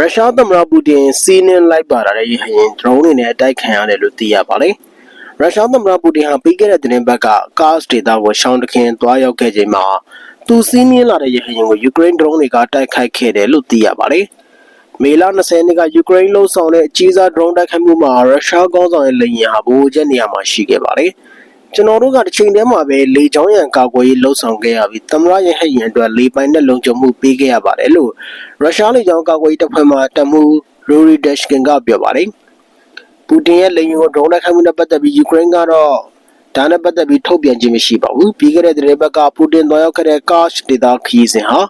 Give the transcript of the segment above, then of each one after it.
ရုရှားသမ္မတပူတင်စီးနင်းလိုက်ပါလာတဲ့ရဟရင်ဒရုန်းတွေနဲ့အတိုက်ခံရတယ်လို့သိရပါတယ်။ရုရှားသမ္မတပူတင်ဟာပြီးခဲ့တဲ့သတင်းပတ်ကကာ့စ်ဒေတာကိုရှောင်းတခင်တွားရောက်ခဲ့ချိန်မှာသူစီးနင်းလာတဲ့ရဟရင်ကိုယူကရိန်းဒရုန်းတွေကတိုက်ခိုက်ခဲ့တယ်လို့သိရပါတယ်။မေလ20ရက်နေ့ကယူကရိန်းလုံဆောင်တဲ့အကြီးစားဒရုန်းတိုက်ခိုက်မှုမှာရုရှားကောင်းဆောင်ရဲ့လက်ရင်ဟာဗိုလ်ချက်နေရာမှာရှိခဲ့ပါတယ်။ ကျွန်တော်တို့ကတစ်ချိန်တည်းမှာပဲလေချောင်းရံကာကွယ်ရေးလှုပ်ဆောင်ခဲ့ရပြီးသမရရဲ့ဟက်ရင်အတွက်လေပိုင်နဲ့လုံခြုံမှုပေးခဲ့ရပါတယ်လို့ရုရှားလေချောင်းကာကွယ်ရေးတပ်ဖွဲ့မှတမှုရိုရီဒက်ရှ်ကင်ကပြောပါတယ်။ပူတင်ရဲ့လေယာဉ်ကိုဒရုန်းတိုက်ခိုက်မှုနဲ့ပတ်သက်ပြီးယူကရိန်းကတော့ဒါနဲ့ပတ်သက်ပြီးထုတ်ပြန်ခြင်းမရှိပါဘူး။ပြီးခဲ့တဲ့သတင်းပတ်ကပူတင်တွားရောက်ခဲ့တဲ့ကာ့ရှ်ဒေသခီးစဉ်ဟာ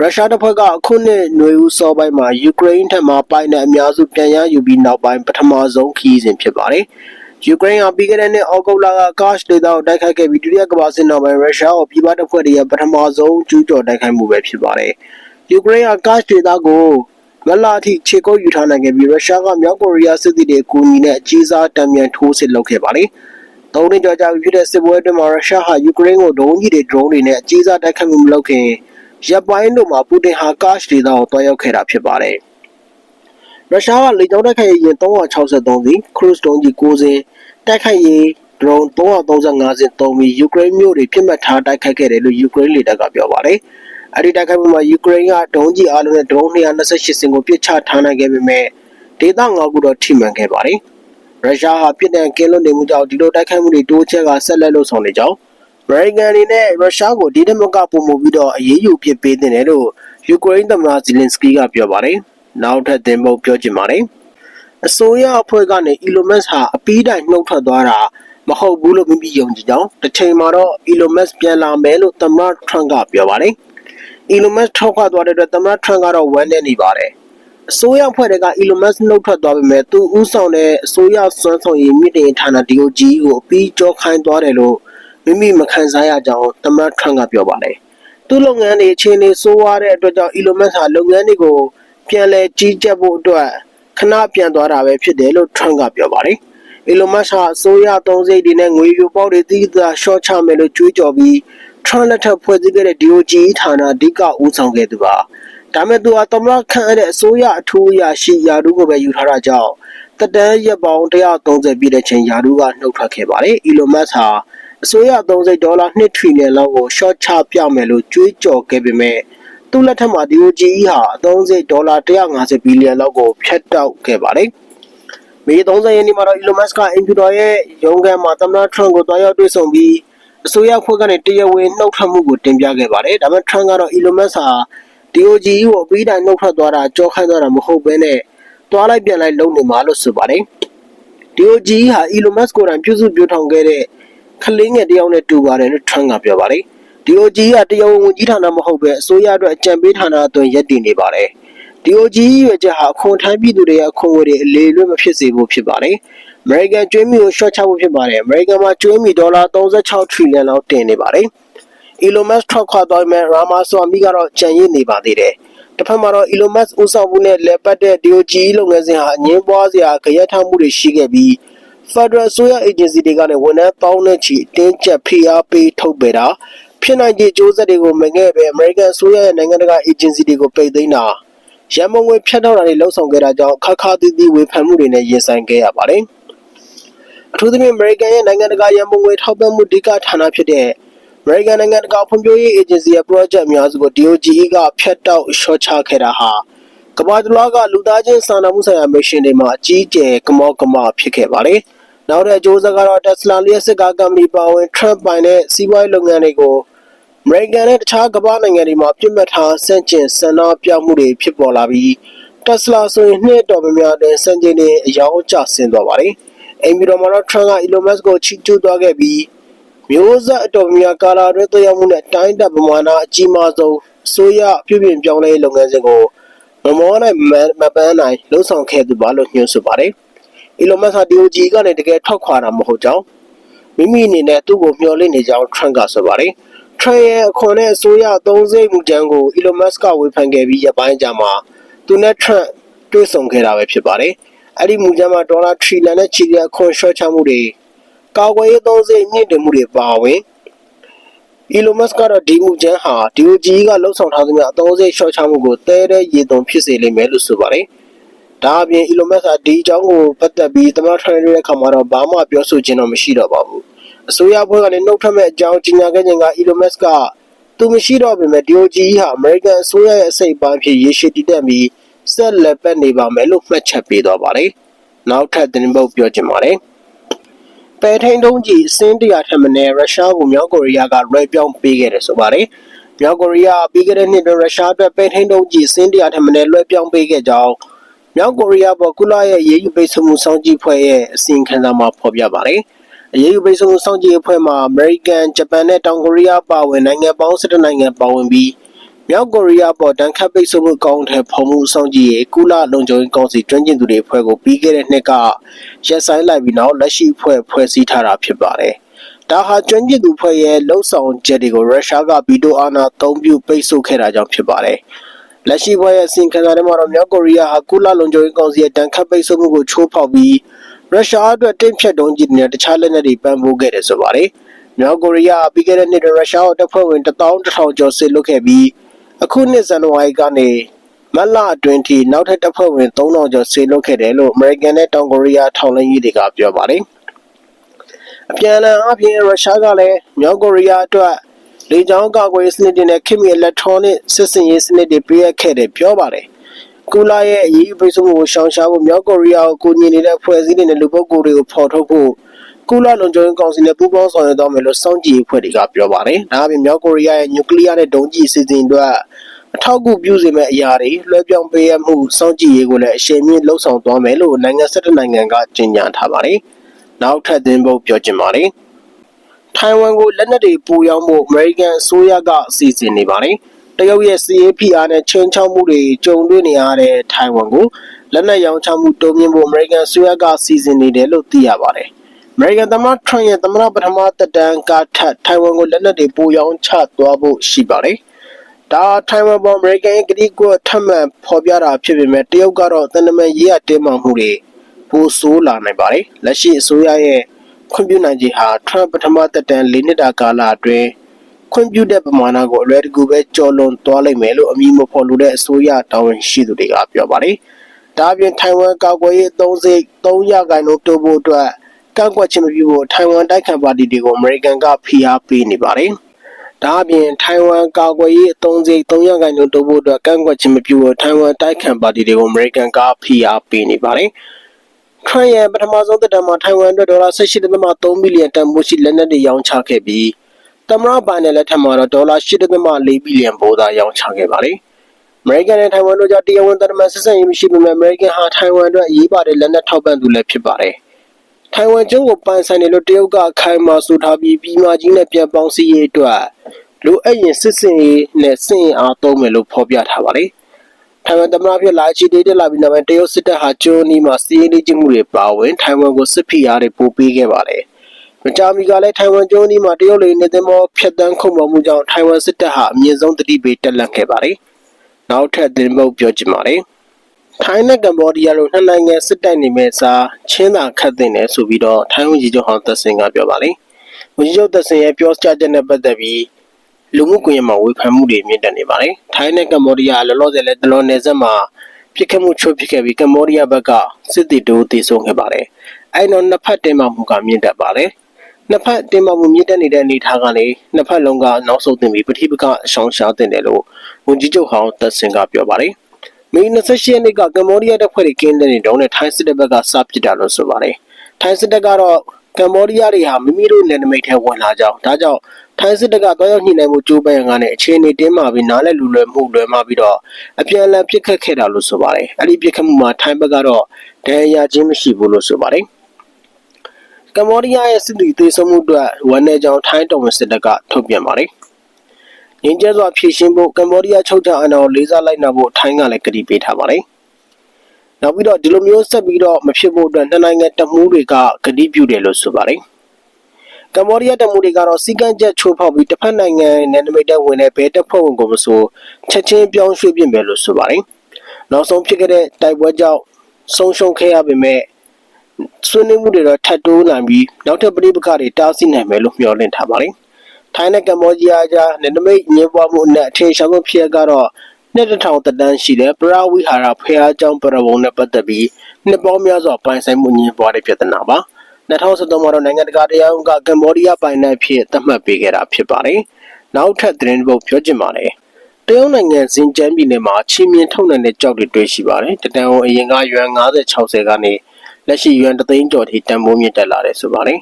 ရုရှားတပ်ဖွဲ့ကအခုနှစ်ຫນွေဦးစောပိုင်းမှာယူကရိန်းထံမှပိုင်တဲ့အများစုပြန်ရယူပြီးနောက်ပိုင်းပထမဆုံးခီးစဉ်ဖြစ်ပါတယ်။ ယူကရိန်းဟာပြီးခဲ့တဲ့နှစ်ဩဂုတ်လကကာ့ရှ်ဒေသကိုတိုက်ခိုက်ခဲ့ပြီးဒုတိယကမ္ဘာစစ်နောက်ပိုင်းရုရှားကိုပြည်ပတပ်ဖွဲ့တွေရဲ့ပထမဆုံးကျူးကျော်တိုက်ခိုက်မှုပဲဖြစ်ပါတယ်။ယူကရိန်းဟာကာ့ရှ်ဒေသကိုမလာအထိခြေကုပ်ယူထားနိုင်ခဲ့ပြီးရုရှားကမြောက်ကိုရီးယားစစ်သည်တွေအကူအညီနဲ့အကြီးစားတံပြန်ထိုးစစ်လုပ်ခဲ့ပါတယ်။သုံးနှစ်ကျော်ကြာပြီဖြစ်တဲ့စစ်ပွဲအတွင်းမှာရုရှားဟာယူကရိန်းကိုဒုံးကြီးတွေဒရုန်းတွေနဲ့အကြီးစားတိုက်ခိုက်မှုမလုပ်ခင်ရပ်ပိုင်းတို့မှာပူတင်ဟာကာ့ရှ်ဒေသကိုတွားရောက်ခဲ့တာဖြစ်ပါတယ်။ရုရှားကလေကြောင်းတိုက်ခိုက်ရေးရင်363စီခရုစ်တုံးကြီး9စင်း တိုက်ခိုက်ရေး drone 335 စင်းသုံးပြီး ယူကရိန်းမြို့တွေပြစ်မှတ်ထားတိုက်ခိုက်ခဲ့တယ်လို့ ယူကရိန်းလေတပ်က ပြောပါတယ်။အဲဒီတိုက်ခိုက်မှုမှာ ယူကရိန်းက ဒုံးကြီးအားလုံးနဲ့ drone 228 စင်းကို ပစ်ချထားနိုင်ခဲ့ပေမဲ့ဒေသ ၅ ခုတော့ ထိမှန်ခဲ့ပါတယ်။ရုရှားဟာ ပြစ်ဒဏ်ကင်းလွတ်နေမှုကြောင့် ဒီလိုတိုက်ခိုက်မှုတွေ တိုးချဲ့ကဆက်လက်လုပ်ဆောင်နေကြောင်း အမေရိကန်အနေနဲ့ ရုရှားကို ဒီတစ်မကပုံမှုပြီးတော့ အရေးယူပစ်ပေးတယ်လို့ ယူကရိန်းသမ္မတဇီလင်စကီကပြောပါတယ်။နောက်ထပ် သင်ပုတ်ပြောချင်ပါတယ်။ အစိုးရအဖွဲ့ကနေ Elon Musk ဟာအပီးတိုင်နှုတ်ထွက်သွားတာမဟုတ်ဘူးလို့မိမိယုံကြည်ကြောင်းတစ်ချိန်မှာတော့ Elon Musk ပြန်လာမယ်လို့သမ္မတ Trump ကပြောပါတယ်။ Elon Musk ထောက်ခွသွားတဲ့အတွက်သမ္မတ Trump ကတော့ဝမ်းနည်းနေပါတယ်။အစိုးရအဖွဲ့တွေက Elon Musk နှုတ်ထွက်သွားပေမဲ့သူဥဆောင်တဲ့အစိုးရစွမ်းဆောင်ရည်မြင့်တင်ဌာန DOG ကိုအပီးကြောခိုင်းသွားတယ်လို့မိမိမခံစားရကြောင်းသမ္မတ Trump ကပြောပါတယ်။သူ့လုပ်ငန်းတွေအခြေအနေဆိုးရတဲ့အတွက်ကြောင့် Elon Musk ဟာလုပ်ငန်းတွေကိုပြန်လည်ကြီးကြပ်ဖို့အတွက်ခ ဏပြန်သွားတာပဲဖြစ်တယ်လို့ Trump ကပြောပါတယ်။ Elon Musk ဟာအစိုးရသုံးစိတ်တွေနဲ့ငွေပြပေါက်တွေတိကျရှော့ချမယ်လို့ကြွေးကြော်ပြီး Trump လက်ထက်ဖွဲ့စည်းခဲ့တဲ့ DOJ ဌာနအဓိကဦးဆောင်ခဲ့သူပါ။ဒါမဲ့သူဟာသမ္မတခန့်အပ်တဲ့အစိုးရအထူးအရာရှိယာဒူးကိုပဲယူထားတာကြောင့်တတန်းရက်ပေါင်း130ပြည့်တဲ့ချိန်ယာဒူးကနှုတ်ထွက်ခဲ့ပါတယ်။ Elon Musk ဟာအစိုးရသုံးစိတ်ဒေါ်လာ2ထရီလီယံလောက်ကို short ချပြမယ်လို့ကြွေးကြော်ခဲ့ပေမဲ့ သူ့လက်ထက်မှာ DOGE ဟာအသုံးစရိတ်ဒေါ်လာ150ဘီလီယံလောက်ကိုဖျက်တောက်ခဲ့ပါတယ်။မေ30ရက်နေ့မှာတော့ Elon Musk ကအင်ဖြူတော်ရဲ့ရုံးခန်းမှာသမ္မတ Trump ကိုတွားရောက်တွေ့ဆုံပြီးအစိုးရဖွဲ့ကနေတရားဝင်နှုတ်ထွက်မှုကိုတင်ပြခဲ့ပါတယ်။ဒါပေမဲ့ Trump ကတော့ Elon Musk ဟာ DOGE ကိုအပြီးတိုင်နှုတ်ထွက်သွားတာကြောခိုင်းသွားတာမဟုတ်ဘဲနဲ့တွားလိုက်ပြန်လိုက်လုပ်နေမှာလို့ဆိုပါတယ်။ DOGE ဟာ Elon Musk ကိုယ်တိုင်ပြုစုပြောထောင်ခဲ့တဲ့ခလင်းငယ်တယောက်နဲ့တူပါတယ်လို့ Trump ကပြောပါတယ်။ DOG ကတရားဝင်ဝန်ကြီးဌာနမဟုတ်ပဲအစိုးရအတွက်အကြံပေးဌာနအတွင်းရပ်တည်နေပါတယ်။ DOG ရွေချက်ဟာအခွန်ထမ်းပြည်သူတွေရဲ့အခွန်ငွေတွေအလေလွတ်မဖြစ်စေဖို့ဖြစ်ပါတယ်။ American ကျွေးမီကို short ချဖို့ဖြစ်ပါတယ်။ American မှာကျွေးမီဒေါ်လာ36 trillion လောက်တင်နေပါတယ်။ Elon Musk ထွက်ခွာသွားမဲ့ Ramaswamy ကတော့ကြံရည်နေပါသေးတယ်။တစ်ဖက်မှာတော့ Elon Musk ဦးဆောင်မှုနဲ့လက်ပတ်တဲ့ DOG လုပ်ငန်းစဉ်ဟာ အငင်းပွားစရာကြရက်ထားမှုတွေရှိခဲ့ပြီး Federal အစိုးရ agency တွေကနေ ဝန်ထမ်းပေါင်းနဲ့ချီတင်းကျပ်ဖိအားပေးထုတ်ပယ်တာ ဖြစ်နိုင်ခြေကျိုးဆက်တွေကိုမငဲ့ပဲ American အစိုးရရဲ့နိုင်ငံတကာ agency တွေကိုပိတ်သိမ်းတာရန်မုံငွေဖြတ်တောက်တာတွေလှုံ့ဆော်ခဲ့တာကြောင့်ခါခါသီးသီးဝေဖန်မှုတွေနဲ့ရင်ဆိုင်ခဲ့ရပါတယ်။အထူးသဖြင့် American ရဲ့နိုင်ငံတကာရန်မုံငွေထောက်ပံ့မှုအဓိကဌာနဖြစ်တဲ့ American နိုင်ငံတကာဖွံ့ဖြိုးရေး agency ရဲ့ project အများစုကို DOGE ကဖျက်တောက်ရှော့ချခဲ့တာဟာကမ္ဘာတလွှားကလူသားချင်းစာနာမှုဆိုင်ရာမစ်ရှင်တွေမှာအကြီးအကျယ်ကမောက်ကမဖြစ်ခဲ့ပါတယ်။နောက်တဲ့အကျိုးဆက်ကတော့ Tesla လျှက်စစ်ကားကုမ္ပဏီပါဝင် Trump ပိုင်တဲ့စီးပွားရေးလုပ်ငန်းတွေကို အမေရိကန်နဲ့တခြားကမ္ဘာနိုင်ငံတွေမှာပြစ်မှတ်ထားဆန့်ကျင်ဆန္ဒပြမှုတွေဖြစ်ပေါ်လာပြီးတက်စလာဆိုရင်နှစ်တော်များများတဲ့စံချိန်တွေအယောင်ကျဆင်းသွားပါတယ်။အိမ်ပြည်တော်မှာတော့ Trump က Elon Musk ကိုချီးကျူးသွားခဲ့ပြီးမျိုးဆက်အတော်များကာလာတွဲသွေးမှုနဲ့တိုင်းတပ်ပမာဏအကြီးမားဆုံးဆိုရပြုပြင်ပြောင်းလဲလုပ်ငန်းစဉ်ကိုမမောနိုင်မပန်းနိုင်လှုံ့ဆော်ခဲ့သူပါလို့ညွှန်ဆိုပါတယ်။ Elon Musk ဟာ DOG ကနေတကယ်ထွက်ခွာတာမဟုတ်ကြောင်းမိမိအနေနဲ့သူ့ကိုမျှော်လင့်နေကြောင်း Trump ကဆိုပါတယ်။ Trump ရဲ့အခွန်နဲ့အစိုးရအသုံးစရိတ်မူကြမ်းကို Elon Musk ကဝေဖန်ခဲ့ပြီးရပိုင်းကြာမှာသူနဲ့ Trump တွေ့ဆုံခဲ့တာပဲဖြစ်ပါတယ်။အဲ့ဒီမူကြမ်းမှာဒေါ်လာထရီလန်နဲ့ချီတဲ့အခွန်လျှော့ချမှုတွေကာကွယ်ရေးသုံးစရိတ်မြင့်တင်မှုတွေပါဝင် Elon Musk ကတော့ဒီမူချမ်းဟာ DOG ကလှုပ်ဆောင်ထားသမျှအသုံးစရိတ်လျှော့ချမှုကိုတဲတဲ့ရည်သွန်ဖြစ်စေလိမ့်မယ်လို့ဆိုပါတယ်။ဒါအပြင် Elon Musk ကဒီအကြောင်းကိုပတ်သက်ပြီးသမ္မတထရမ့်ရဲ့အခါမှာတော့ဘာမှပြောဆိုခြင်းတော့မရှိတော့ပါဘူး။ အစိုးရဘက်ကလည်းနှုတ်ထွက်မဲ့အကြောင်းကြေညာခဲ့ခြင်းက Elon Musk ကသူမရှိတော့ပေမဲ့ DOG ဟာ American အစိုးရရဲ့အစိတ်အပိုင်းဖြစ်ရေရှည်တည်တတ်ပြီးဆက်လက်ပတ်နေပါမယ်လို့မှတ်ချက်ပေးသွားပါတယ်။နောက်ထပ်သတင်းပုတ်ပြောချင်ပါတယ်။ပယ်ထိန်တုံးကြီးအစင်းတရာထက်မနည်းရုရှားကိုမြောက်ကိုရီးယားကလွှဲပြောင်းပေးခဲ့တယ်ဆိုပါတယ်။မြောက်ကိုရီးယားပြီးခဲ့တဲ့နှစ်တွင်ရုရှားအတွက်ပယ်ထိန်တုံးကြီးအစင်းတရာထက်မနည်းလွှဲပြောင်းပေးခဲ့ကြောင်းမြောက်ကိုရီးယားပေါ်ကုလရဲ့ရေးယူပိတ်ဆို့မှုစောင့်ကြည့်ဖွဲ့ရဲ့အစီရင်ခံစာမှာဖော်ပြပါတယ်။ အရေးယူပိတ်ဆို့မှုစောင့်ကြည့်အဖွဲ့မှာအမေရိကန်၊ဂျပန်နဲ့တောင်ကိုရီးယားပါဝင်နိုင်ငံပေါင်း17နိုင်ငံပါဝင်ပြီးမြောက်ကိုရီးယားပေါ်တန်ခတ်ပိတ်ဆို့မှုအကောင့်ထဲဖော်မှုစောင့်ကြည့်ရေးကုလလုံခြုံရေးကောင်စီတွင်းကျင်သူတွေအဖွဲ့ကိုပြီးခဲ့တဲ့နှစ်ကရက်ဆိုင်လိုက်ပြီးနောက်လက်ရှိအဖွဲ့ဖွဲ့စည်းထားတာဖြစ်ပါတယ်။ဒါဟာကျွမ်းကျင်သူဖွဲ့ရဲ့လှုပ်ဆောင်ချက်တွေကိုရုရှားကဗီတိုအာဏာအသုံးပြုပိတ်ဆို့ခဲ့တာကြောင့်ဖြစ်ပါတယ်။လက်ရှိဖွဲ့ရဲ့အစီရင်ခံစာထဲမှာတော့မြောက်ကိုရီးယားဟာကုလလုံခြုံရေးကောင်စီရဲ့တန်ခတ်ပိတ်ဆို့မှုကိုချိုးဖောက်ပြီး ရုရှားအတွက်တိတ်ဖြတ်တုံးကြီးတွေနဲ့တခြားလက်နက်တွေပံ့ပိုးခဲ့တယ်ဆိုပါတယ်။မြောက်ကိုရီးယားပြီးခဲ့တဲ့နှစ်တွင်ရုရှားကိုတပ်ဖွဲ့ဝင်11000ကျော်စစ်လွတ်ခဲ့ပြီးအခုနှစ်ဇန်နဝါရီကနေမတ်လအတွင်းထိနောက်ထပ်တပ်ဖွဲ့ဝင်3000ကျော်ဆေးလွတ်ခဲ့တယ်လို့အမေရိကန်နဲ့တောင်ကိုရီးယားထောက်လှမ်းရေးတွေကပြောပါတယ်။အပြန်အလှန်အပြင်ရုရှားကလည်းမြောက်ကိုရီးယားအတွက်လေကြောင်းကာကွယ်ရေးစနစ်တွေနဲ့ခေတ်မီအီလက်ထရောနစ်စစ်စင်ရေးစနစ်တွေပေးအပ်ခဲ့တယ်ပြောပါတယ်။ ကူလာရဲ့အရေးယူပိတ်ဆို့မှုကိုရှောင်ရှားဖို့မြောက်ကိုရီးယားကိုကူညီနေတဲ့ဖွဲ့စည်းတွေနဲ့လူပုဂ္ဂိုလ်တွေကိုဖော်ထုတ်ဖို့ကုလလုံခြုံရေးကောင်စီနဲ့ပူးပေါင်းဆောင်ရွက်သွားမယ်လို့စောင့်ကြည့်ရေးဖွဲ့တွေကပြောပါတယ်။ဒါအပြင်မြောက်ကိုရီးယားရဲ့နျူကလ িয়ার နဲ့ဒုံးကျည်အစီအစဉ်တွေအထောက်အကူပြုစေမယ့်အရာတွေလွှဲပြောင်းပေးရမှုစောင့်ကြည့်ရေးကိုလည်းအရှိန်မြင့်လှုပ်ဆောင်သွားမယ်လို့နိုင်ငံ17နိုင်ငံကကြေညာထားပါတယ်။နောက်ထပ်သင်းပုတ်ပြောချင်ပါတယ်။ထိုင်ဝမ်ကိုလက်နက်တွေပူရောင်းဖို့အမေရိကန်အစိုးရကအစီအစဉ်နေပါတယ်။ တရုတ်ရဲ့ CAPR နဲ့ချင်းချောက်မှုတွေကြုံတွေ့နေရတဲ့ထိုင်ဝမ်ကိုလက်နက်ရောင်းချမှုတိုးမြှင့်ဖို့အမေရိကန်အစိုးရကစီစဉ်နေတယ်လို့သိရပါတယ်။အမေရိကန်သမ္မတထရန့်ရဲ့သမ္မတပထမသက်တမ်းကထပ်ထိုင်ဝမ်ကိုလက်နက်တွေပိုရောင်းချသွားဖို့ရှိပါတယ်။ဒါထိုင်ဝမ်ပေါ်အမေရိကန်ရဲ့ကတိကဝတ်ထပ်မံဖော်ပြတာဖြစ်ပေမဲ့တရုတ်ကတော့တန်တမန်ရေးရတင်းမာမှုတွေပိုဆိုးလာနိုင်ပါတယ်။လက်ရှိအစိုးရရဲ့ခွင့်ပြုနိုင်ခြင်းဟာထရန့်ပထမသက်တမ်း၄နှစ်တာကာလအတွင်း ခွင့်ပြုတဲ့ပမာဏကိုအလွယ်တကူပဲကျော်လွန်သွားလိမ့်မယ်လို့အမည်မဖော်လိုတဲ့အစိုးရတာဝန်ရှိသူတွေကပြောပါတယ်။ဒါအပြင်ထိုင်ဝမ်ကာကွယ်ရေးအသုံးစရိတ်3ရာခိုင်နှုန်းတိုးဖို့အတွက်ကန့်ကွက်ခြင်းမပြုဖို့ထိုင်ဝမ်တိုက်ခံပါတီတွေကိုအမေရိကန်ကဖိအားပေးနေပါတယ်။ဒါအပြင်ထိုင်ဝမ်ကာကွယ်ရေးအသုံးစရိတ်300ခန့်တိုးဖို့အတွက်ကန့်ကွက်ခြင်းမပြုဘဲထိုင်ဝမ်တိုက်ခံပါတီတွေကိုအမေရိကန်ကဖိအားပေးနေပါတယ်။ထရန့်ရဲ့ပထမဆုံးသက်တမ်းမှာထိုင်ဝမ်အတွက်ဒေါ်လာ18.3ဘီလီယံတန်ဖိုးရှိလက်နက်တွေရောင်းချခဲ့ပြီး သမ္မတဘိုင်နယ်လက်ထက်မှာတော့ဒေါ်လာ8.4ဘီလီယံပိုးသာရောင်းချခဲ့ပါတယ်။အမေရိကန်နဲ့ထိုင်ဝမ်တို့ကြားတရားဝင်တမန်ဆက်ဆံရေးမရှိပေမဲ့အမေရိကန်ဟာထိုင်ဝမ်အတွက်အရေးပါတဲ့လက်နက်ထောက်ပံ့သူလည်းဖြစ်ပါတယ်။ထိုင်ဝမ်ကျွန်းကိုပိုင်ဆိုင်တယ်လို့တရုတ်ကခိုင်မာဆိုထားပြီးပြည်မကြီးနဲ့ပြန်ပေါင်းစည်းရေးအတွက်လိုအပ်ရင်စစ်စင်ရေးနဲ့စင်အားသုံးမယ်လို့ဖော်ပြထားပါတယ်။ထိုင်ဝမ်သမ္မတဖြစ်လာချီတေးတက်လာပြီးနောက်ပိုင်းတရုတ်စစ်တပ်ဟာကျွန်းနီးမှာစီးရေးလေးကျမှုတွေပါဝင်ထိုင်ဝမ်ကိုစစ်ဖိအားတွေပို့ပေးခဲ့ပါတယ်။ မကြာမီကလည်းထိုင်ဝမ်ကျွန်းနီးမှာတရုတ်လေနေသင်္ဘောဖျက်တမ်းခုံပေါ်မှုကြောင့်ထိုင်ဝမ်စစ်တပ်ဟာအမြင့်ဆုံးတတိပေးတက်လန့်ခဲ့ပါတယ်။နောက်ထပ်သင်္ဘောပြောချင်ပါတယ်။ထိုင်းနဲ့ကမ္ဘောဒီးယားလိုနှစ်နိုင်ငံစစ်တပ်နေမဲ့စားချင်းသာခတ်တင်တယ်ဆိုပြီးတော့ထိုင်းဝန်ကြီးချုပ်ဟောင်းသက်စင်ကပြောပါလေ။ဝန်ကြီးချုပ်သက်စင်ရဲ့ပြောကြားချက်နဲ့ပတ်သက်ပြီးလူမှုကွန်ရက်မှာဝေဖန်မှုတွေမြင့်တက်နေပါတယ်။ထိုင်းနဲ့ကမ္ဘောဒီးယားလောလောဆယ်လည်းတလောနယ်စပ်မှာဖြစ်ခဲ့မှုချိုးဖြစ်ခဲ့ပြီးကမ္ဘောဒီးယားဘက်ကစစ်တီတိုးတည်ဆုံခဲ့ပါတယ်။အဲ့တော့နှစ်ဖက်တင်မှမှုကမြင့်တက်ပါတယ်။ နှစ်ဖက်တင်မှမှုမြင့်တက်နေတဲ့အနေအထားကလည်းနှစ်ဖက်လုံးကနောက်ဆုံးတင်ပြီးပဋိပက္ခအရှောင်ရှားတင်တယ်လို့ဝန်ကြီးချုပ်ဟောင်းသက်စင်ကပြောပါတယ်။မေ28ရက်နေ့ကကမ္ဘောဒီးယားတပ်ဖွဲ့တွေကင်းတဲ့နေတုန်းနဲ့ထိုင်းစစ်တပ်ဘက်ကစပစ်တာလို့ဆိုပါတယ်။ထိုင်းစစ်တပ်ကတော့ကမ္ဘောဒီးယားတွေဟာမိမိတို့နယ်နိမိတ်ထဲဝင်လာကြောင်းဒါကြောင့်ထိုင်းစစ်တပ်ကတွားရောက်ညှိနှိုင်းမှုကြိုးပမ်းရန်ကနေအခြေအနေတင်းမာပြီးနားလည်လူလွယ်မှုလွယ်မှာပြီးတော့အပြန်အလှန်ပြစ်ခတ်ခဲ့တာလို့ဆိုပါတယ်။အဲ့ဒီပြစ်ခတ်မှုမှာထိုင်းဘက်ကတော့ဒဏ်ရာချင်းမရှိဘူးလို့ဆိုပါတယ်။ ကမ္ဘောဒီးယားရဲ့စစ်တီသေးဆုံးမှုအတွက်ဝန်내ကြောင်ထိုင်းတော်ဝင်စစ်တပ်ကထုတ်ပြန်ပါတယ်။ငင်းကျဲစွာဖြည့်ရှင်းဖို့ကမ္ဘောဒီးယားချုပ်ချအာဏာကိုလေးစားလိုက်နာဖို့ထိုင်းကလည်းကတိပေးထားပါတယ်။နောက်ပြီးတော့ဒီလိုမျိုးဆက်ပြီးတော့မဖြစ်ဖို့အတွက်နှစ်နိုင်ငံတမှုတွေကကတိပြုတယ်လို့ဆိုပါတယ်။ကမ္ဘောဒီးယားတပ်မှုတွေကတော့စီကံချက်ချိုးဖောက်ပြီးတစ်ဖက်နိုင်ငံနယ်နိမိတ်တပ်ဝင်တဲ့ဘဲတပ်ဖွဲ့ဝင်ကိုမဆိုချက်ချင်းပြောင်းရွှေ့ပြင်မယ်လို့ဆိုပါတယ်။နောက်ဆုံးဖြစ်ခဲ့တဲ့တိုက်ပွဲကြောင့်ဆုံးရှုံးခဲ့ရပေမဲ့ ဆွေးနွေးမှုတွေတော့ထပ်တိုးလာပြီးနောက်ထပ်ပြည်ပခါတွေတားဆီးနိုင်မယ်လို့မျှော်လင့်ထားပါတယ်။ ထိုင်းနဲ့ကမ္ဘောဒီးယားကြားနယ်နိမိတ်ညှင်းပွားမှုအနက်အထင်ရှားဆုံးဖြစ်ရပ်ကတော့နှစ်တစ်ထောင်သက်တမ်းရှိတဲ့ပရဝိဟာရဖျားเจ้าပရဝုံနဲ့ပတ်သက်ပြီးနှစ်ပေါင်းများစွာပိုင်ဆိုင်မှုညှင်းပွားတဲ့ပြဿနာပါ2013မှာတော့နိုင်ငံတကာတရားရုံးကကမ္ဘောဒီးယားပိုင်နယ်ဖြစ်သတ်မှတ်ပေးခဲ့တာဖြစ်ပါတယ်နောက်ထပ်သတင်းတစ်ပုဒ်ပြောချင်ပါတယ်တရုတ်နိုင်ငံဇင်ကျန်းပြည်နယ်မှာချီမြင်ထုတ်နိုင်တဲ့ကြောက်တွေတွေ့ရှိပါတယ်တတန်ဝန်အရင်ကရွမ်50 60ကနေ လက်ရှိရွမ်3သိန်းကျော်ထိတန်ဖိုးမြင့်တက်လာတယ်ဆိုပါတယ်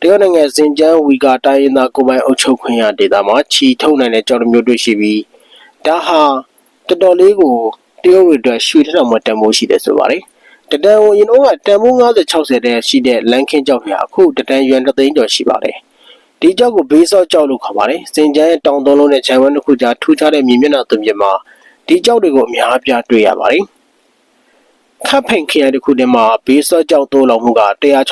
တရုတ်နိုင်ငံဇင်ကျန်းဝီကာတိုင်းရင်းသားကိုပိုင်အုပ်ချုပ်ခွင့်ရဒေသမှာချီထုတ်နိုင်တဲ့ကြောက်တစ်မျိုးတွေ့ရှိပြီးဒါဟာတော်တော်လေးကိုတရုတ်တွေအတွက်ရွှေထက်တောင်မှတန်ဖိုးရှိတယ်ဆိုပါတယ်တတန်ဝန်ရင်တော့တန်ဖိုး50 60တဲ့ရှိတဲ့လန်ခင်းကြောက်တွေဟာအခုတတန်ရွမ်3သိန်းကျော်ရှိပါတယ်ဒီကြောက်ကိုဘေးစော့ကြောက်လို့ခေါ်ပါတယ်။စင်ကျန်းရဲ့တောင်သုံးလုံးနဲ့ခြံဝန်းတစ်ခုကြားထူးခြားတဲ့မြေမျက်နှာသွင်ပြင်မှာဒီကြောက်တွေကိုအများအပြားတွေ့ရပါတယ်။ ခပ်ဖိန်ခရိုင်တစ်ခုတည်းမှာဘေးစော့ကြောက်တိုးလောင်မှုက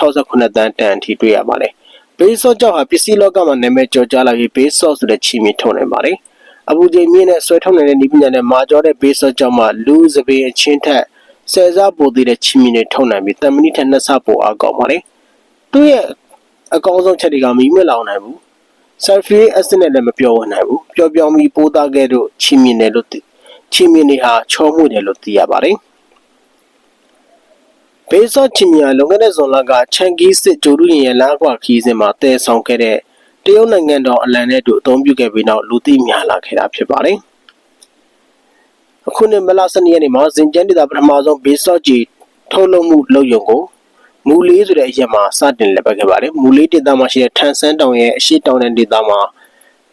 168တန်းတန်အထိတွေ့ရပါတယ်။ဘေးစော့ကြောက်ဟာပစ္စည်းလောကမှာနာမည်ကျော်ကြားလာပြီးဘေးစော့ဆိုတဲ့ချီမီထုံနိုင်ပါတယ်။အပူချိန်မြင့်နဲ့ဆွဲထုတ်နိုင်တဲ့နည်းပညာနဲ့မာကျော်တဲ့ဘေးစော့ကြောက်မှာလူစပင်းအချင်းထက်ဆယ်စားပိုသေးတဲ့ချီမီတွေထုံနိုင်ပြီးတမဏိထက်နှစ်ဆပိုအားကောင်းပါတယ်။သူ့ရဲ့အကောင်းဆုံးချက်တွေကမီးမလောင်နိုင်ဘူးဆာလ်ဖီရစ်အက်ဆစ်နဲ့လည်းမပြောဝင်နိုင်ဘူးပျော်ပြောင်းပြီးပိုးသားခဲ့တို့ချီမြင်တယ်လို့သိချီမြင်နေဟာချောမှုတယ်လို့သိရပါတယ် ဘေးစော့ချီမြင်လွန်ခဲ့တဲ့ဇွန်လကချန်ကီးစစ်ဂျိုရုရင်ရဲ့လာကွာခီးစင်မှာတည်ဆောင်ခဲ့တဲ့တရုတ်နိုင်ငံတော်အလံနဲ့အတူအသုံးပြုခဲ့ပြီးနောက်လူသိများလာခဲ့တာဖြစ်ပါတယ်အခုနှစ်မလ12ရက်နေ့မှာဇင်ကျန်းဒေတာပထမဆုံးဘေးစော့ကြီးထုတ်လုပ်မှုလုပ်ရုံကိုမူလေးဆိုတဲ့အရက်မှာစတင်လက်ပတ်ခဲ့ပါတယ်မူလေးဒေသမှာရှိတဲ့ထန်ဆန်းတောင်ရဲ့အရှိတောင်တဲ့ဒေသမှာ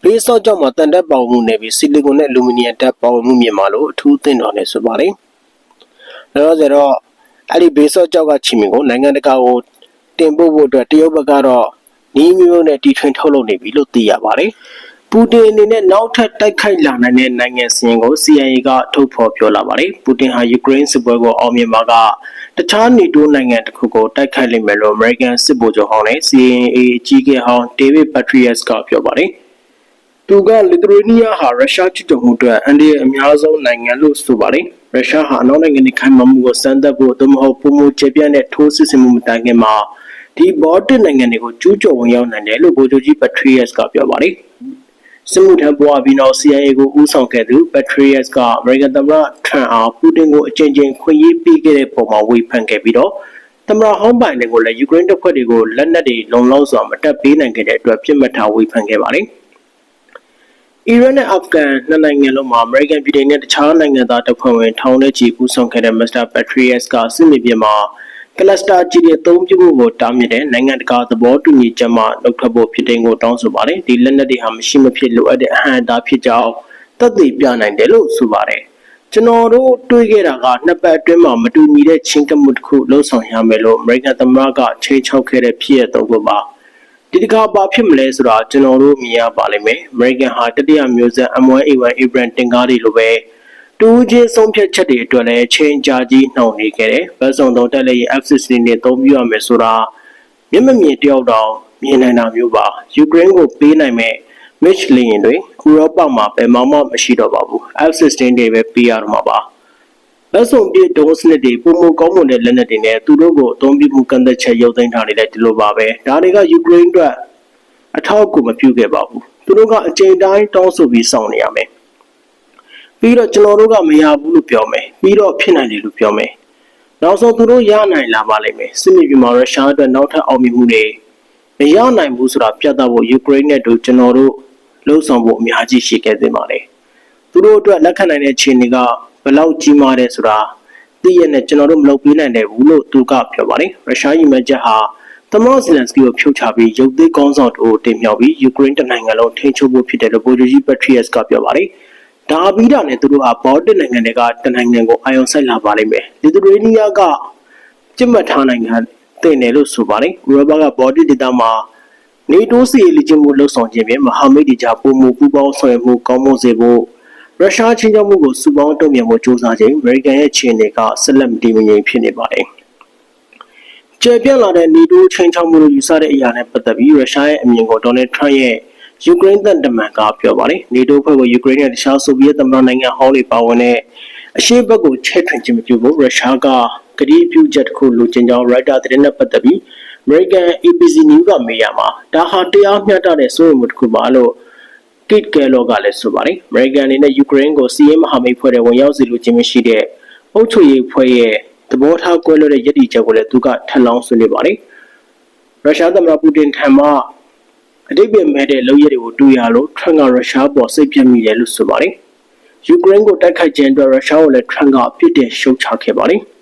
ဘေးစော့ကြောင့်မှာတန်တက်ပေါမှုနဲ့ပြီးဆီလီကွန်နဲ့အလူမီနီယံဓာတ်ပေါမှုမြင်မှာလို့အထူးသင့်တော်နေဆိုပါတယ်။ဒါတော့ဆိုတော့ အဲ့ဒီဘေးစော့ကြောက်ကချီမင်ကိုနိုင်ငံတကာကိုတင်ပို့ဖို့အတွက်တရုတ်ဘက်ကတော့နီးမျိုးနဲ့တီထွင်ထုတ်လုပ်နေပြီလို့သိရပါတယ်။ပူတင်အနေနဲ့နောက်ထပ်တိုက်ခိုက်လာနိုင်တဲ့နိုင်ငံစီရင်ကို CIA ကထုတ်ဖော်ပြောလာပါတယ်။ပူတင်ဟာယူကရိန်းစစ်ပွဲကိုအောင်မြင်မှာကတခြားနေတိုးနိုင်ငံတစ်ခုကိုတိုက်ခိုက်လိမ့်မယ်လို့ American စစ်ဗိုလ်ချုပ်ဟောင်းနဲ့ CIA အကြီးအကဲဟောင်း David Petraeus ကပြောပါတယ်။သူကလစ်သူရေးနီးယားဟာရုရှားချစ်တော်မှုအတွက်အန်ဒီရဲ့အများဆုံးနိုင်ငံလို့ဆိုပါတယ်။ ရုရှားဟာအနောက်နိုင်ငံတွေခိုင်မာမှုကိုစမ်းသပ်ဖို့သို့မဟုတ်ပုံမှုကျေပြန့်တဲ့ထိုးစစ်ဆင်မှုမတိုင်ခင်မှာဒီဘော်တစ်နိုင်ငံတွေကိုကျူးကျော်ဝင်ရောက်နိုင်တယ်လို့ဗိုလ်ချုပ်ကြီး Petraeus ကပြောပါတယ်။စစ်မှုထမ်းပွားပြီးနောက် CIA ကိုဦးဆောင်ခဲ့သူ Petraeus က American သမ္မတထရန့်အားပူတင်ကိုအကြိမ်ကြိမ်ခွင့်ရေးပေးခဲ့တဲ့ပုံမှာဝေဖန်ခဲ့ပြီးတော့သမ္မတဟောင်းပိုင်တွေကိုလည်းယူကရိန်းတပ်ဖွဲ့တွေကိုလက်နက်တွေလုံလောက်စွာမတက်ပေးနိုင်ခဲ့တဲ့အတွက်ပြစ်မှတ်ထားဝေဖန်ခဲ့ပါတယ်။ အီရန်နဲ့အာဖဂန်နှစ်နိုင်ငံလုံးမှာ American ပြည်ထောင်နဲ့တခြားနိုင်ငံသားတပ်ဖွဲ့ဝင်ထောင်ထဲချီဦးဆောင်ခဲ့တဲ့ Mr. Petraeus ကစစ်မြေပြင်မှာကလစတာကြီးရဲ့သုံးပြမှုကိုတားမြစ်တဲ့နိုင်ငံတကာသဘောတူညီချက်မှနှုတ်ထွက်ဖို့ဖြစ်တဲ့ကိုတောင်းဆိုပါတယ်ဒီလက်နက်တွေဟာမရှိမဖြစ်လိုအပ်တဲ့အဟန့်အတားဖြစ်ကြောင်းသက်သေပြနိုင်တယ်လို့ဆိုပါတယ်ကျွန်တော်တို့တွေးခဲ့တာကနှစ်ပတ်အတွင်းမှာမတူညီတဲ့ချင်းကမှုတစ်ခုလှုပ်ဆောင်ရမယ်လို့အမေရိကန်သမ္မတကချိန်ချောက်ခဲ့တဲ့ဖြစ်ရတော့ကပါ ဒီတကာဘာဖြစ်မလဲဆိုတာကျွန်တော်တို့မြင်ရပါလိမ့်မယ်အမေရိကန်ဟာတတိယမျိုးဆက် M1A1 Abrams တင်ကားတွေလိုပဲတူးချင်းဆုံးဖြတ်ချက်တွေအတွက်လည်းချိန်ကြာကြီးနှောင့်နေခဲ့တယ်။ဘတ်စုံတော့တက်လက်ရဲ့ access တွေနဲ့သုံးပြရမယ်ဆိုတာမျက်မမြင်တယောက်တော့မြင်နိုင်တာမျိုးပါ။ယူကရိန်းကိုပေးနိုင်မဲ့ Mitch လင်းတွေဥရောပမှာဘယ်မှမရှိတော့ပါဘူး။ access တွေပဲပေးရတော့မှာပါ။ ဘတ်စုံပြဒုံးစနစ်တွေပုံမကောင်းမွန်တဲ့လက်နက်တွေနဲ့သူတို့ကိုအသုံးပြုမှုကန့်သက်ချက်ရုပ်သိမ်းထားနေတဲ့ဒီလိုပါပဲ။ဒါတွေကယူကရိန်းအတွက်အထောက်အကူမပြုခဲ့ပါဘူး။သူတို့ကအကြိမ်တိုင်းတောင်းဆိုပြီးစောင့်နေရမယ်။ပြီးတော့ကျွန်တော်တို့ကမရဘူးလို့ပြောမယ်ပြီးတော့ဖြစ်နိုင်တယ်လို့ပြောမယ်နောက်ဆုံးသူတို့ရနိုင်လာပါလိမ့်မယ်စစ်မြေပြင်မှာရုရှားအတွက်နောက်ထပ်အောင်မြင်မှုတွေမရနိုင်ဘူးဆိုတာပြသဖို့ယူကရိန်းနဲ့တို့ကျွန်တော်တို့လှုပ်ဆောင်ဖို့အများကြီးရှိခဲ့သင့်ပါတယ်သူတို့အတွက်လက်ခံနိုင်တဲ့ခြေနေက ဘယ်လောက်ကြီးမားတယ်ဆိုတာသိရနဲ့ကျွန်တော်တို့မလုပ်ပေးနိုင်တယ်ဘူးလို့သူကပြောပါတယ်ရုရှားယူမဲ့ချက်ဟာသမ္မတဇီလန်စကီကိုဖြုတ်ချပြီးရုပ်သိမ်းကောင်းဆောင်တို့တင်မြှောက်ပြီးယူကရိန်းတနိုင်ငံလုံးထိန်းချုပ်ဖို့ဖြစ်တယ်လို့ဗိုလ်ချုပ်ကြီးပက်ထရီယက်စ်ကပြောပါတယ်။ဒါပြီးတာနဲ့သူတို့ဟာဘော်တစ်နိုင်ငံတွေကတနိုင်ငံကိုအာရုံစိုက်လာပါလိမ့်မယ်လီသူရေးနီးယားကကြစ်မှတ်ထားနိုင်ငံတင်တယ်လို့ဆိုပါတယ်ဥရောပကဘော်တစ်ဒေသမှာနေတိုးစီအလီချင်းမှုလှုပ်ဆောင်ခြင်းဖြင့်မဟာမိတ်တွေကြားပုံမှုပူးပေါင်းဆောင်ရွက်မှုကောင်းမွန်စေဖို့ ရုရှားချင်းချောက်မှုကိုစုပေါင်းတုံ့ပြန်ဖို့ကြိုးစားခြင်းအမေရိကန်ရဲ့ခြေအနေကဆက်လက်မတည်မငြိမ်ဖြစ်နေပါတယ်ကျေပြန့်လာတဲ့နေတိုးချင်းချောက်မှုလို့ယူဆတဲ့အရာနဲ့ပတ်သက်ပြီးရုရှားရဲ့အမြင်ကိုဒေါ်နယ်ထရန့်ရဲ့ယူကရိန်းတပ်တမန်ကပြောပါတယ်နေတိုးဖွဲ့ကိုယူကရိန်းနဲ့တခြားဆိုဗီယက်သမ္မတနိုင်ငံဟောင်းတွေပါဝင်တဲ့အရှေ့ဘက်ကိုချဲ့ထွင်ခြင်းမပြုဖို့ရုရှားကကတိပြုချက်တစ်ခုလိုချင်ကြောင်းရိုက်တာသတင်းနဲ့ပတ်သက်ပြီး American ABC News ကမေးရမှာဒါဟာတရားမျှတတဲ့စိုးရိမ်မှုတစ်ခုပါလို့ Kit Kellogg ကလည်းဆိုပါတယ်။ American အနေနဲ့ယူကရိန်းကိုစီးရဲမဟာမိတ်ဖွဲ့တဲ့ဝင်ရောက်စီလိုခြင်းမရှိတဲ့အုပ်ချုပ်ရေးဖွဲ့ရဲ့သဘောထားကွဲလွဲတဲ့ယက်တီချက်ကိုလည်းသူကထပ်လောင်းဆွေးနွေးပါတယ်။ရုရှားသမ္မတပူတင်ထံမှအတိတ်ပဲမဲ့တဲ့လုပ်ရည်တွေကိုတွေ့ရလို့ထရန့်ကရုရှားပေါ်စိတ်ပြတ်မိတယ်လို့ဆိုပါတယ်။ယူကရိန်းကိုတိုက်ခိုက်ခြင်းအတွက်ရုရှားကိုလည်းထရန့်ကအပြစ်တင်ရှုတ်ချခဲ့ပါတယ်။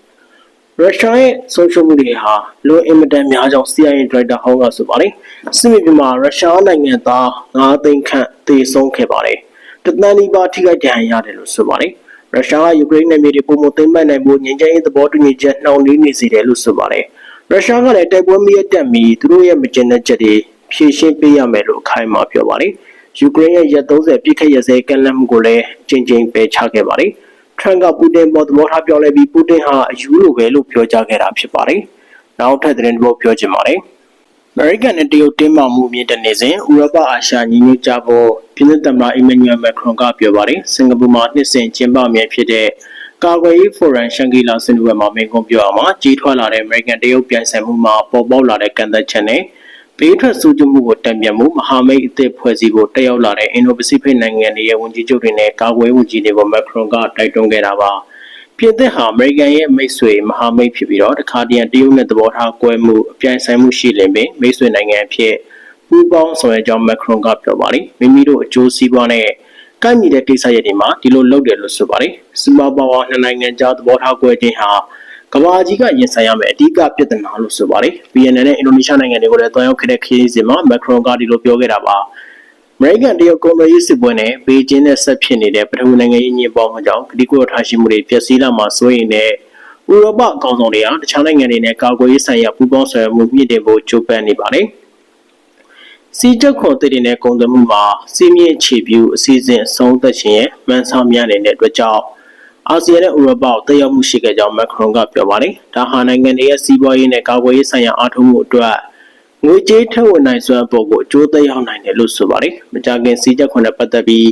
ရုရှားရဲ့ဆုံးရှုံးမှုတွေဟာလွန်အင်မတန်များကြောင်း CIA ဒရိုက်တာဟောင်းကဆိုပါတယ်။စစ်မြေပြင်မှာရုရှားနိုင်ငံသား9သိန်းခန့်သေဆုံးခဲ့ပါတယ်။တသန်းနီးပါးထိခိုက်ဒဏ်ရာရတယ်လို့ဆိုပါတယ်။ရုရှားကယူကရိန်းနယ်မြေတွေပုံမသိမ်းပိုက်နိုင်ဖို့ငြိမ်းချမ်းရေးသဘောတူညီချက်နှောင့်နှေးနေစေတယ်လို့ဆိုပါတယ်။ရုရှားကလည်းတိုက်ပွဲမရတက်မီသူတို့ရဲ့မကျဉ်တဲ့ချက်တွေဖြည့်ရှင်းပေးရမယ်လို့အခိုင်အမာပြောပါတယ်။ယူကရိန်းရဲ့ရက်30ပြည့်ခက်ရစဲကန့်လန့်မှုကိုလည်းအချိန်ချင်းပယ်ချခဲ့ပါတယ်။ ထရန့်ကပူတင်ပေါ်သဘောထားပြောလဲပြီးပူတင်ဟာအယူလိုပဲလို့ပြောကြားခဲ့တာဖြစ်ပါတယ်။နောက်ထပ်သတင်းတစ်ပုဒ်ပြောချင်ပါတယ်။ American နဲ့တရုတ်တင်းမာမှုမြင့်တက်နေစဉ်ဥရောပအာရှညီညွတ်ကြဖို့ပြည်သူ့သမ္မတအီမန်နျူယ်မက်ခရွန်ကပြောပါတယ်။စင်ကာပူမှာနှစ်စဉ်ကျင်းပမြဲဖြစ်တဲ့ကာကွယ်ရေးဖိုရမ်ရှန်ဂီလာဆွေးနွေးပွဲမှာမိန့်ခွန်းပြောအောင်မှာကြီးထွားလာတဲ့ American တရုတ်ပြန်ဆိုင်မှုမှာပေါ်ပေါက်လာတဲ့ကန့်သက်ချက်နဲ့ ဘေးထွက်ဆိုးကျမှုကိုတံပြန်မှုမဟာမိတ်အသစ်ဖွဲ့စည်းဖို့တက်ရောက်လာတဲ့အင်ဒိုပစိဖိတ်နိုင်ငံတွေရဲ့ဝန်ကြီးချုပ်တွေနဲ့ကာကွယ်ဝန်ကြီးတွေကိုမက်ခရွန်ကတိုက်တွန်းခဲ့တာပါပြည်သစ်ဟာအမေရိကန်ရဲ့မိတ်ဆွေမဟာမိတ်ဖြစ်ပြီးတော့တခါတရံတရုတ်နဲ့သဘောထားကွဲမှုအပြိုင်ဆိုင်မှုရှိလင်ပင်မိတ်ဆွေနိုင်ငံအဖြစ်ပူးပေါင်းဆောင်ရွက်ကြောင်းမက်ခရွန်ကပြောပါတယ်မိမိတို့အကျိုးစီးပွားနဲ့ကိုက်ညီတဲ့ကိစ္စရပ်တွေမှာဒီလိုလုပ်တယ်လို့ဆိုပါတယ်စီမာပါဝါနှစ်နိုင်ငံကြားသဘောထားကွဲခြင်းဟာ ကမ္ဘာကြီးကရင်ဆိုင်ရမယ့်အဓိကပြဿနာလို့ဆိုပါတယ်။ BNN နဲ့အင်ဒိုနီးရှားနိုင်ငံတွေကိုလည်းတွားရောက်ခဲ့တဲ့ခရီးစဉ်မှာမက်ခရွန်ကဒီလိုပြောခဲ့တာပါ။အမေရိကန်တရုတ်ကွန်ဂရက်စစ်ပွဲနဲ့ဘေကျင်းနဲ့ဆက်ဖြစ်နေတဲ့ပထဝီနိုင်ငံရေးညှိပေါင်းမှုကြောင့်ကတိကဝတ်ထားရှိမှုတွေပျက်စီးလာမှာစိုးရိမ်တဲ့ဥရောပအကောင်ဆောင်တွေဟာတခြားနိုင်ငံတွေနဲ့ကာကွယ်ရေးဆိုင်ရာပူးပေါင်းဆောင်ရွက်မှုမြင့်တင်ဖို့ကြိုးပမ်းနေပါတယ်။စီချက်ခွန်တည်တဲ့ကုန်သွယ်မှုမှာစီးမြင့်ခြေပြူအစည်းအဝေးအဆုံးသက်ခြင်းရဲ့မှန်းဆများနေတဲ့အတွက်ကြောင့် အာဆီယံနဲ့ဥရောပကိုတက်ရောက်မှုရှိခဲ့ကြောင်းမက်ခရွန်ကပြောပါတယ်။ဒါဟာနိုင်ငံတွေရဲ့စီးပွားရေးနဲ့ကာကွယ်ရေးဆိုင်ရာအားထုတ်မှုအတွက်ငွေကြေးထည့်ဝင်နိုင်စွမ်းပုံကိုအကျိုးသက်ရောက်နိုင်တယ်လို့ဆိုပါတယ်။မကြာခင်စီးချက်ခွန်နဲ့ပတ်သက်ပြီး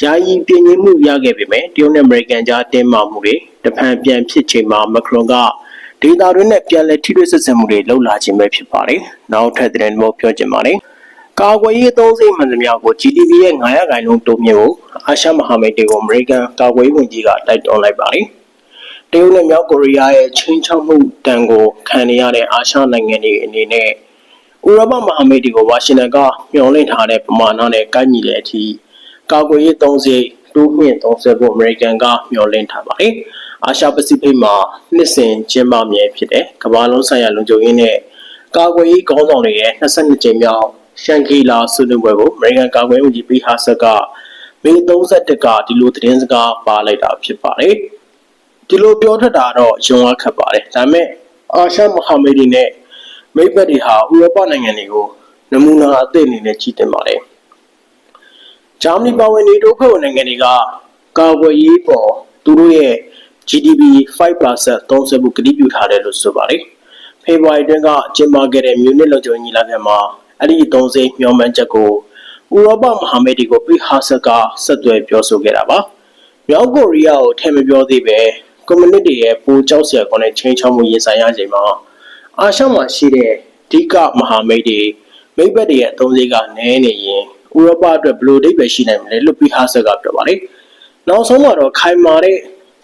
ယာယီပြင်းရင်းမှုရခဲ့ပေမဲ့တရုတ်နဲ့အမေရိကန်ကြားတင်းမာမှုတွေတဖန်ပြန်ဖြစ်ချိန်မှာမက်ခရွန်ကဒေတာတွေနဲ့ပြန်လည်ထိတွေ့ဆက်ဆံမှုတွေလှုပ်လာခြင်းပဲဖြစ်ပါတယ်။နောက်ထပ်သတင်းမျိုးပြောချင်ပါတယ်။ ကာကွယ်ရေးအသုံးစရိတ်မှန်သမျှကို GDP ရဲ့900ခန့်လုံးတိုးမြှင့်ဖို့အာရှမဟာမိတ်တွေကိုအမေရိကန်ကာကွယ်ရေးဝန်ကြီးကတိုက်တွန်းလိုက်ပါတယ်။တရုတ်နဲ့မြောက်ကိုရီးယားရဲ့ချင်းချောက်မှုတန်ကိုခံနေရတဲ့အာရှနိုင်ငံတွေအနေနဲ့ဥရောပမဟာမိတ်တွေကိုဝါရှင်တန်ကမျှော်လင့်ထားတဲ့ပမာဏနဲ့ကိုက်ညီတဲ့အထိကာကွယ်ရေးသုံးစရိတ်တိုးမြင့်သုံးစွဲဖို့အမေရိကန်ကမျှော်လင့်ထားပါတယ်။အာရှပစိဖိတ်မှာနှစ်စဉ်ကျင်းပမြဲဖြစ်တဲ့ကမ္ဘာလုံးဆိုင်ရာလုံခြုံရေးနဲ့ကာကွယ်ရေးခေါင်းဆောင်တွေရဲ့22ကြိမ်မြောက် ရှန်ကီလာဆွေးနွေးပွဲကိုအမေရိကန်ကာကွယ်ရေးဝန်ကြီးပီဟာဆက်ကမေ31ကဒီလိုသတင်းစကားပါလိုက်တာဖြစ်ပါတယ်ဒီလိုပြောထက်တာတော့ယုံရခက်ပါတယ်ဒါပေမဲ့အာရှမဟာမိတ်တွေနဲ့မိတ်ဘက်တွေဟာဥရောပနိုင်ငံတွေကိုနမူနာအသစ်အနေနဲ့ကြီးတင်ပါတယ်ဂျာမနီပါဝင်နေတိုးဖွဲ့ဝင်နိုင်ငံတွေကကာကွယ်ရေးပေါ်သူတို့ရဲ့ GDP 5%သုံးစွဲဖို့ကတိပြုထားတယ်လို့ဆိုပါတယ်ဖေဖော်ဝါရီတွင်ကကျင်းပခဲ့တဲ့မြူနစ်လုံခြုံရေးညီလာခံမှာ အဲ့ဒီအသုံးစိမျှော်မှန်းချက်ကိုဥရောပမဟာမိတ်တွေကိုပိဟာဆက်ကဆက်သွယ်ပြောဆိုခဲ့တာပါမြောက်ကိုရီးယားကိုထည့်မပြောသေးပဲကွန်မြူနတီရဲ့ပိုကြောက်စရာကောင်းတဲ့ချင်းချောင်းမှုရင်ဆိုင်ရချိန်မှာအာရှမှာရှိတဲ့အဓိကမဟာမိတ်တွေမိတ်ဘက်တွေရဲ့အသုံးစိကနည်းနေရင်ဥရောပအတွက်ဘယ်လိုအဓိပ္ပာယ်ရှိနိုင်မလဲလို့ပိဟာဆက်ကပြောပါတယ်နောက်ဆုံးမှာတော့ခိုင်မာတဲ့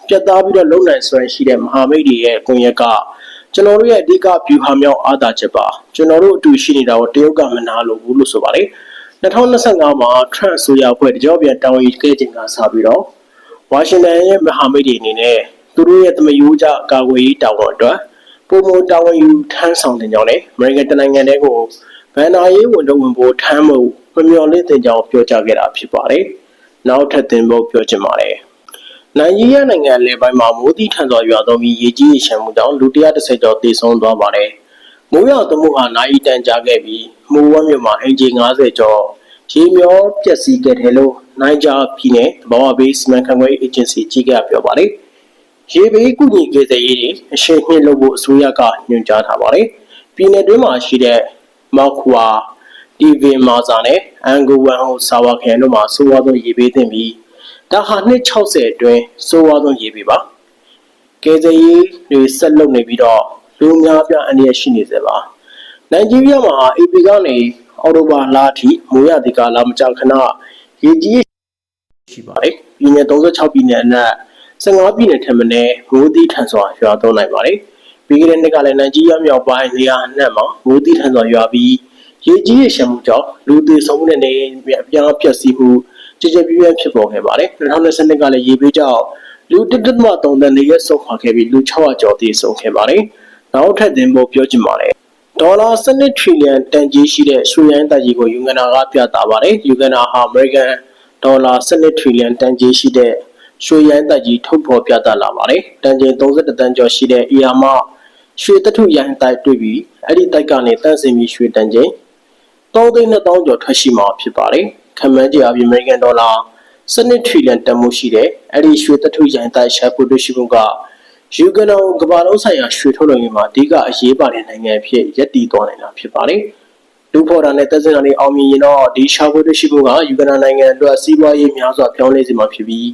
ပြတ်သားပြီးတော့လုံနိုင်စွမ်းရှိတဲ့မဟာမိတ်တွေရဲ့ကွန်ရက်က ကျွန်တော်တို့ရဲ့အဓိကဗျူဟာမြောက်အားသာချက်ပါကျွန်တော်တို့အတူရှိနေတာကိုတရုတ်ကမနာလို့ဘူးလို့ဆိုပါတယ်2025မှာ Trump အစိုးရအဖွဲ့တကြောပြန်တောင်းယူခဲ့ချိန်ကစပြီးတော့ဝါရှင်တန်ရဲ့မဟာမိတ်တွေအနေနဲ့သူတို့ရဲ့သမယိုးကြကာကွယ်ရေးတာဝန်အတွက်ပုံမတာဝန်ယူထမ်းဆောင်တင်ကြောင်းနဲ့ American တနိုင်ငံတည်းကိုဗန်နာရေးဝန်တော့ဝင်ဖို့ထမ်းမှုမမျှော်လင့်တင်ကြောင်းပြောကြားခဲ့တာဖြစ်ပါတယ်နောက်ထပ်သင်ဖို့ပြောချင်ပါတယ် နိုင်ဂျီးယားနိုင်ငံလေပိုင်းမှာမိုးတိထန်စွာရွာသွန်းပြီးရေကြီးရေရှမ်းမှုကြောင့်လူ130ကျော်သေဆုံးသွားပါတယ်။မိုးရွာသွန်းမှုဟာနိုင်ရီတန်ကြာခဲ့ပြီးမိုးဝမ်းမြို့မှာအင်ဂျီ90ကျော်ရေမျောပျက်စီးခဲ့တယ်လို့နိုင်ဂျာပြည်နယ်သဘာဝဘေးစီမံခန့်ခွဲရေးအေဂျင်စီကြီးကပြောပါတယ်။ရေဘေးကုညီကေစေရေးတွေအရှိန်မြင့်လုပ်ဖို့အစိုးရကညွှန်ကြားထားပါတယ်။ပြည်နယ်တွင်းမှာရှိတဲ့မောက်ခွာဒီဗင်မာဇာနဲ့အန်ဂူဝမ်ဟိုဆာဝါခန်တို့မှာဆိုးဝါးဆုံးရေဘေးသင့်ပြီး ဒါဟာနှစ်60အတွင်းစိုးဝါးဆုံးရေးပြီပါကယ်ဆယ်ရေးတွေဆက်လုပ်နေပြီးတော့လူများပြအန္တရာယ်ရှိနေစေပါနိုင်ဂျီးရီးယားမှာ AP ကနေအော်တိုဘာလအထိမိုးရသီကာလမကြာခဏရေကြီးရေရှိပါတယ်ပြည်နယ်36ပြည်နယ်အနက်15ပြည်နယ်ထက်မနည်းမိုးသီးထန်စွာရွာသွန်းနိုင်ပါတယ်ပြီးခဲ့တဲ့နှစ်ကလည်းနိုင်ကြီးရမြောက်ပိုင်းနေရာအနှံ့မှာမိုးသီးထန်စွာရွာပြီးရေကြီးရေရှမ်းမှုကြောင့်လူသေဆုံးတဲ့နေအပြားပျက်စီးမှု ကြည်ကြပြည့်ပြည့်ဖြစ်ပေါ်ခဲ့ပါတယ်2020ကလည်းရေဘေးကြောင့်လူတစ်တက်မှ3တန်နေရဆုံးခွာခဲ့ပြီးလူ600ကျော်သေဆုံးခဲ့ပါတယ်နောက်ထပ်တင်ဖို့ပြောချင်ပါတယ်ဒေါ်လာ12ထရီလီယံတန်ကြီးရှိတဲ့ရွှေရိုင်းတပ်ကြီးကိုယူဂန်နာကပြသပါတယ်။ယူဂန်နာဟာအမေရိကန်ဒေါ်လာ12ထရီလီယံတန်ကြီးရှိတဲ့ရွှေရိုင်းတပ်ကြီးထုတ်ဖော်ပြသလာပါတယ်။တန်ချိန်32တန်ကျော်ရှိတဲ့အီယာမရွှေတထုရိုင်းတိုက်တွေ့ပြီးအဲ့ဒီတိုက်ကနေတန့်စင်ပြီးရွှေတန်ချိန်3,200ကျော်ထွက်ရှိမှာဖြစ်ပါတယ်။ ခန့်မှန်းကြအပြင်အမေရိကန်ဒေါ်လာ12ထရီလီယံတန်မှုရှိတဲ့အဲ့ဒီရွှေတထုရိုင်းတိုက်ရှာဖွေတွေ့ရှိမှုကယူဂန်နာကိုကမ္ဘာလုံးဆိုင်ရာရွှေထုတ်လုပ်ရေးမှာအဓိကအရေးပါတဲ့နိုင်ငံအဖြစ်ရည်တည်သွားနိုင်တာဖြစ်ပါတယ်။လူဖော်တာနဲ့တက်စင်တာတွေအောင်မြင်ရင်တော့ဒီရှာဖွေတွေ့ရှိမှုကယူဂန်နာနိုင်ငံအတွက်စီးပွားရေးများစွာပြောင်းလဲစေမှာဖြစ်ပြီး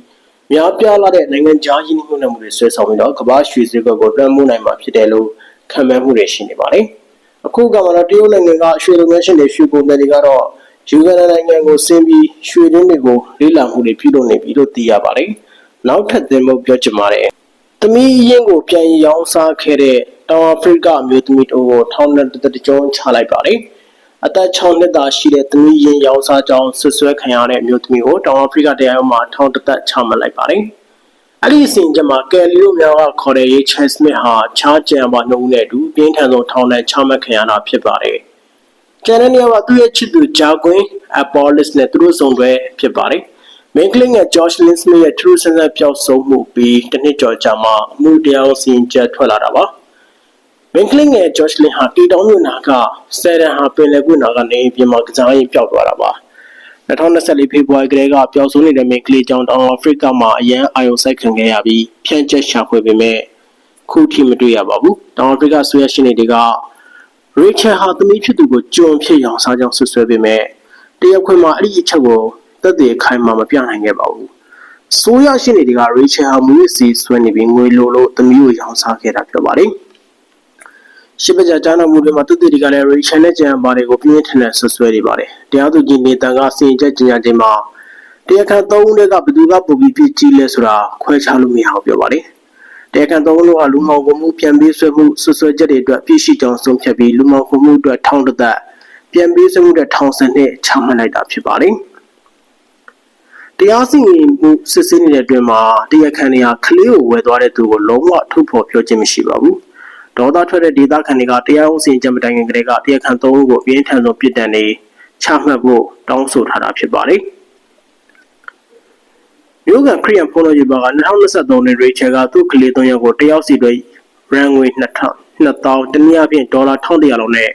များပြားလာတဲ့နိုင်ငံခြားရင်းနှီးမြှုပ်နှံမှုတွေဆွဲဆောင်ပြီးတော့ကမ္ဘာရွှေစည်းကွက်ကိုလွှမ်းမိုးနိုင်မှာဖြစ်တယ်လို့ခန့်မှန်းမှုတွေရှိနေပါတယ်။အခုကမှတော့တရုတ်နိုင်ငံကရွှေလုပ်ငန်းရှင်တွေရွှေကုန်တွေကတော့ ယူဂန်နာနိုင်ငံကိုဆင်းပြီးရွှေရင်းတွေကိုလေ့လာမှုတွေပြုလုပ်နေပြီလို့သိရပါတယ်။နောက်ထပ်သင်ဖို့ပြောချင်ပါတယ်။သမီးရင်းကိုပြန်ရောင်းစားခဲ့တဲ့တောင်အာဖရိကအမျိုးသမီးတို့ကိုထောင်နဲ့တသက်ကြောချလိုက်ပါတယ်။အသက်6နှစ်သာရှိတဲ့သမီးရင်းရောင်းစားကြောင်းဆွဆွဲခံရတဲ့အမျိုးသမီးကိုတောင်အာဖရိကတရားရုံးမှာထောင်တစ်သက်ချမှတ်လိုက်ပါတယ်။အဲ့ဒီအစဉ်ကြမှာကယ်လီလိုများကခေါ်တဲ့ရေးချန်စမစ်ဟာချားကြံပါနှုံးနဲ့အတူပြင်းထန်ဆုံးထောင်နဲ့ချမှတ်ခံရတာဖြစ်ပါတယ်။ ကျန်တဲ့နေရာမှာသူ့ရဲ့ချစ်သူဂျာကွင်းအပေါ်လစ်နဲ့သူတို့ဆောင်တွဲဖြစ်ပါတယ်။မင်းကလင်းရဲ့ George Lynn Smith ရဲ့ True Sense ပျောက်ဆုံးမှုပြီးတစ်နှစ်ကျော်ကြာမှအမှုတရားစီရင်ချက်ထွက်လာတာပါ။မင်းကလင်းရဲ့ George Lynn ဟာတီတောင်းမြို့နာကဆယ်ရန်ဟာပင်လယ်ကွေ့နာကနေပြင်မှာကစားရင်ပျောက်သွားတာပါ။2024ဖေဖော်ဝါရီကလေးကပျောက်ဆုံးနေတဲ့မင်းကလေးကြောင့်တောင်အာဖရိကမှာအရန်အာရုံစိုက်ခံခဲ့ရပြီးဖြန့်ကျက်ရှာဖွေပေမဲ့ခုထိမတွေ့ရပါဘူး။တောင်အာဖရိကဆွေရရှင်တွေက ရေချယ်ဟာသမီးဖြစ်သူကိုကြုံဖြစ်ရောင်စားကြောင်းဆွဆွဲပေမဲ့တရက်ခွင်မှာအဲ့ဒီအချက်ကိုသက်သေခိုင်မာမပြနိုင်ခဲ့ပါဘူး။ဆိုးရရှိနေတွေကရေချယ်ဟာမူရစီဆွဲနေပြီးငွေလိုလို့သမီးကိုရောင်းစားခဲ့တာပြောပါတယ်။ရှိပကြကြားနာမှုတွေမှာသူတွေကလည်းရေချယ်နဲ့ကြံပါတွေကိုပြင်းထန်တဲ့ဆွဆွဲနေပါတယ်။တရားသူကြီးနေတန်ကစီရင်ချက်ကြေညာခြင်းမှာတရားခံသုံးဦးတွေကဘယ်သူကပုံပြီးပြစ်ကြီးလဲဆိုတာခွဲခြားလို့မရအောင်ပြောပါတယ်။ တရားခံသုံးဦးကလူမောင်ကိုမှုပြန်ပေးဆွဲမှုဆွဆွဲချက်တွေအတွက်ပြည့်ရှိကြောင်းဆုံးဖြတ်ပြီးလူမောင်ကိုမှုအတွက်ထောင်တစ်သက်ပြန်ပေးဆွဲမှုအတွက်ထောင်စနစ်ချမှတ်လိုက်တာဖြစ်ပါတယ်။တရားစီရင်မှုစစ်ဆေးနေတဲ့အတွင်းမှာတရားခံတွေကကလေးကိုဝယ်သွားတဲ့သူကိုလုံးဝထုတ်ဖော်ပြောခြင်းမရှိပါဘူး။ဒေါသထွက်တဲ့ဒေသခံတွေကတရားဥပဒေချက်မတိုင်ခင်ကတည်းကတရားခံသုံးဦးကိုအပြင်းထန်ဆုံးပြစ်ဒဏ်တွေချမှတ်ဖို့တောင်းဆိုထားတာဖြစ်ပါတယ်။ မြို့ကန်ခရီးယန်ဖုန်းတော်ကြီးဘာက2023နှစ်ရေချယ်ကသူ့ကလေး၃ယောက်ကိုတယောက်စီတွေရန်ငွေ2000 2000တနည်းအားဖြင့်ဒေါ်လာ1100လောက်နဲ့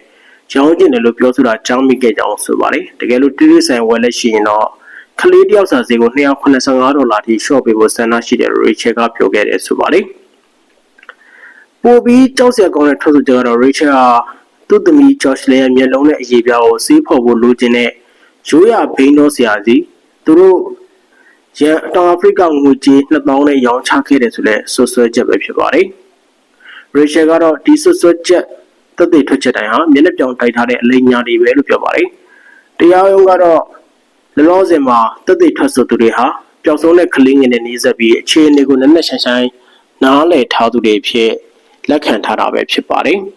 ရောင်းကျင်တယ်လို့ပြောဆိုတာကြောင်းမိခဲ့ကြောင်းဆိုပါတယ်။တကယ်လို့တိတိဆိုင်ဝယ်လက်ရှိရင်တော့ကလေးတယောက်စာဈေးကို285ဒေါ်လာထိရှော့ပေးဖို့ဆန္ဒရှိတဲ့ရေချယ်ကပြောခဲ့တယ်ဆိုပါတယ်။ပိုပြီးကြောက်စရာကောင်းတဲ့ထွက်ဆိုချက်ကတော့ Rachel ဟာသူ့သမီး Josh လည်းရဲ့မျက်လုံးနဲ့အရေးပြားကိုစီးဖော်ဖို့လိုချင်တဲ့ရိုးရဘိန်းတော်ဆရာစီသူတို့ ရန်တောင်အာဖရိကငွေကြေး2000နဲ့ရောင်းချခဲ့တယ်ဆိုလဲဆွဆွဲချက်ပဲဖြစ်ပါတယ်။ Rachel ကတော့ဒီဆွဆွဲချက်သက်သေထွက်ချက်တိုင်းဟာမျက်နှာပြောင်တိုက်ထားတဲ့အလိမ်ညာတွေပဲလို့ပြောပါတယ်။တရားရုံးကတော့လောလောဆယ်မှာသက်သေထွက်ဆိုသူတွေဟာပျောက်ဆုံးတဲ့ကလေးငယ်နဲ့နှီးစပ်ပြီးအခြေအနေကိုနက်နက်ရှိုင်းရှိုင်းနားလည်ထားသူတွေဖြစ်လက်ခံထားတာပဲဖြစ်ပါတယ်။